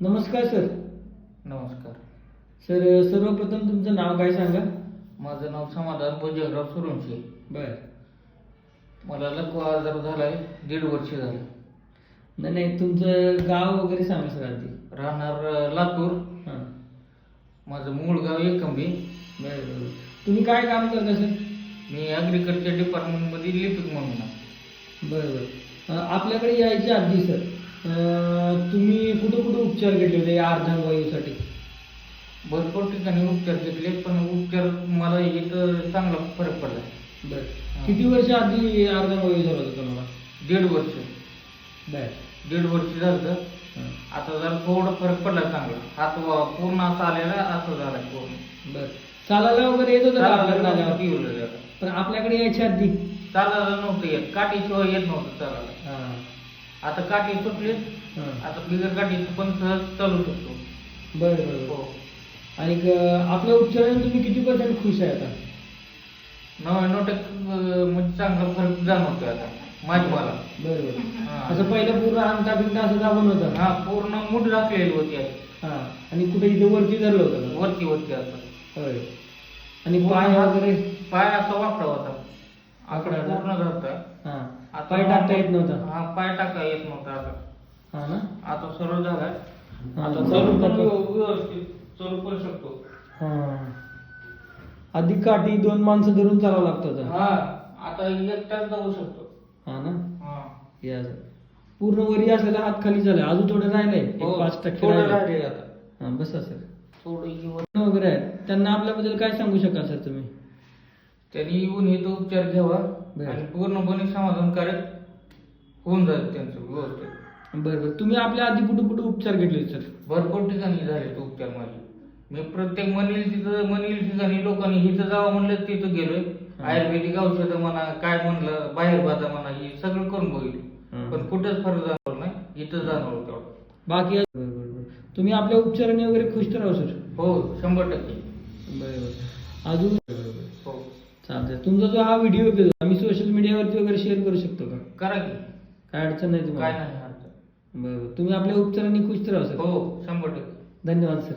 नमस्कार सर. नमस्कार. सर सर्वप्रथम तुमचं नाव काय सांगा? माझं नाव समाधान भोजराव सुरुंशी बर. मला लकवा आजार झालाय दीड वर्ष झालं. नाही नाही तुमचं गाव वगैरे सांगा सर आधी. राहणार लातूर. हां. माझं मूळ गाव एकंबी. बरं बरं तुम्ही काय काम करता सर? मी ॲग्रिकल्चर डिपार्टमेंटमध्ये लिपिक म्हणून. आहे. बरं बरं. अं, आपल्याकडे यायच्या आधी सर अं, तुम्ही उपचार घेतले होते या अर्धांगवायूसाठी. भरपूर ठिकाणी उपचार घेतले पण उपचार मला इथं चांगला फरक पडला. बरं. किती वर्ष आधी अर्धांगवायू झाला होता तुम्हाला? दीड वर्ष. बर. दीड वर्ष झालं आता जरा थोडा फरक पडला चांगला. हात पूर्ण असा आलेला असं झाला पूर्ण. बरं. चालायला वगैरे येत होतं? चालायला पण आपल्याकडे यायच्या आधी? नव्हतं येत. काठीशिवाय येत नव्हतं चालायला. हां. आता काठी सुटली हां. आता बिगर काठीचं पण सहज चालू शकतो. बरं बरं बरं. हो. आणि क- आपल्या उपचाराने तुम्ही किती पर्सेंट खुश आहे आता? नव्याण्णव टक्के अं, म्हणजे चांगला फरक जाणवतोय आता माझी मला. बरं बरं. हा. असं पहिलं पूर्ण अंगठा बिंगठा असं दाबून होतं हा पूर्ण मूठ राखलेली होती. आहे. हा. आणि कुठे इथे वरती धरलं होतं का? वरती वरती असं. होय. आणि पाय वगैरे? पाय असा वाकडा होता. आकडा. पूर्ण हा आता पाय टाकता येत नव्हता. हा पाय टाका येत नव्हता आता. हा ना? आता सरळ झालाय. आता चालू चालू पण. व्यवस्थित चालू पण शकतो. हा. आधी काठी दोन माणसं धरून चालावं लागतं होतं. हा आता एकटाच जाऊ शकतो. हा ना? हा. या. पूर्ण वरी असलेला हात खाली झालाय अजून थोडं राहिलंय. एक हो, पाच टक्के थोडं राहिलंय. राहिले आता. हा बसा सर थोडं वगैरे आहेत. त्यांना आपल्याबद्दल काय सांगू शकाल सर तुम्ही? त्यांनी येऊन इथं उपचार घ्यावा बरं. आणि पूर्णपणे समाधानकारक होऊन जाईल त्यांचं व्यवस्थित. बरं बरं. तुम्ही आपल्या आधी कुठं कुठं उपचार घेतले होते सर? भरपूर ठिकाणी झाले तो उपचार माझे. मी प्रत्येक मनील तिथं मनील ठिकाणी लोकांनी इथं जावं म्हणलं तिथं गेलोय. आयुर्वेदिक औषधं म्हणा काय म्हणलं बाहेर बाधा म्हणा हे सगळं करून बघितलं. हं. पण कुठंच फरक जाणवला नाही इथं जाणवलं तेवढं. बाकी बरं बरं बरं. तुम्ही आपल्या उपचाराने वगैरे खुश तर आहो सर? हो शंभर टक्के. बरं बरं. अजून हो. चालतंय. तुमचा जो हा व्हिडिओ आहे आम्ही सोशल मीडियावरती वगैरे शेअर करू शकतो का? करा की. काय अडचण नाही काय तुम्हाला नाही अडचण. बरं तुम्ही आपल्या उपचारांनी खुश तर आहो सर हो शंभर टक्के. धन्यवाद सर